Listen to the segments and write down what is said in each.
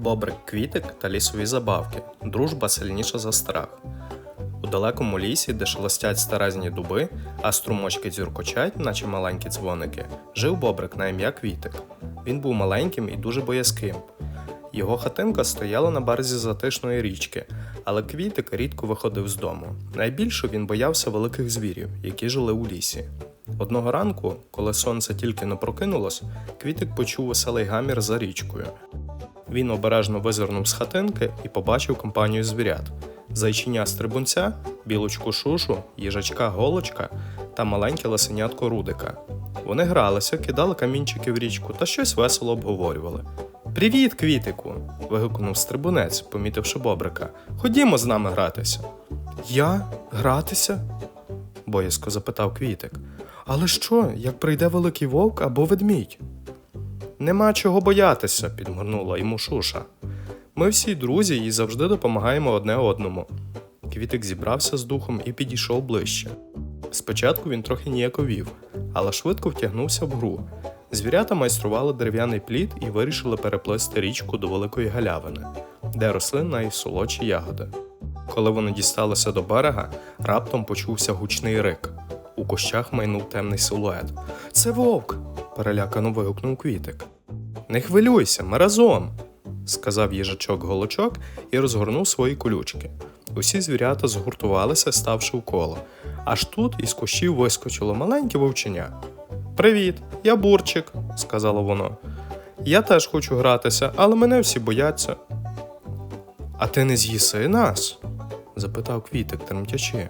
Бобрик Квітик та лісові забавки. Дружба сильніша за страх. У далекому лісі, де шелестять старезні дуби, а струмочки дзюркочать, наче маленькі дзвоники, жив бобрик на ім'я Квітик. Він був маленьким і дуже боязким. Його хатинка стояла на березі затишної річки, але Квітик рідко виходив з дому. Найбільше він боявся великих звірів, які жили у лісі. Одного ранку, коли сонце тільки не прокинулось, Квітик почув веселий гамір за річкою. Він обережно визирнув з хатинки і побачив компанію звірят: зайчиня стрибунця, білочку шушу, їжачка голочка та маленьке лисенятко рудика. Вони гралися, кидали камінчики в річку та щось весело обговорювали. Привіт, квітику! вигукнув стрибунець, помітивши бобрика. Ходімо з нами гратися. Я гратися? боязко запитав квітик. Але що, як прийде великий вовк або ведмідь? Нема чого боятися, підморнула йому Шуша. Ми всі друзі і завжди допомагаємо одне одному. Квітик зібрався з духом і підійшов ближче. Спочатку він трохи ніяковів, але швидко втягнувся в гру. Звірята майстрували дерев'яний плід і вирішили переплисти річку до великої галявини, де росли найсолодші ягоди. Коли вони дісталися до берега, раптом почувся гучний рик. У кущах майнув темний силует. Це вовк! Перелякано вигукнув квітик. Не хвилюйся, ми разом, сказав їжачок голочок і розгорнув свої колючки. Усі звірята згуртувалися, ставши в коло. Аж тут із кущів вискочило маленьке вовченя. Привіт, я бурчик, сказало воно. Я теж хочу гратися, але мене всі бояться. А ти не з'їси нас? запитав квітик, тремтячи.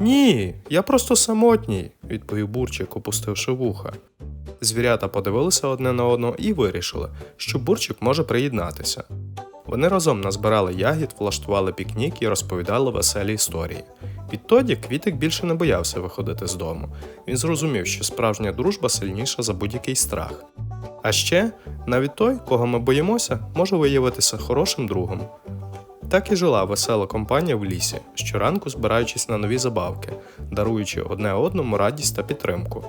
Ні, я просто самотній, відповів бурчик, опустивши вуха. Звірята подивилися одне на одного і вирішили, що бурчик може приєднатися. Вони разом назбирали ягід, влаштували пікнік і розповідали веселі історії. Відтоді квітик більше не боявся виходити з дому. Він зрозумів, що справжня дружба сильніша за будь-який страх. А ще навіть той, кого ми боїмося, може виявитися хорошим другом. Так і жила весела компанія в лісі, щоранку збираючись на нові забавки, даруючи одне одному радість та підтримку.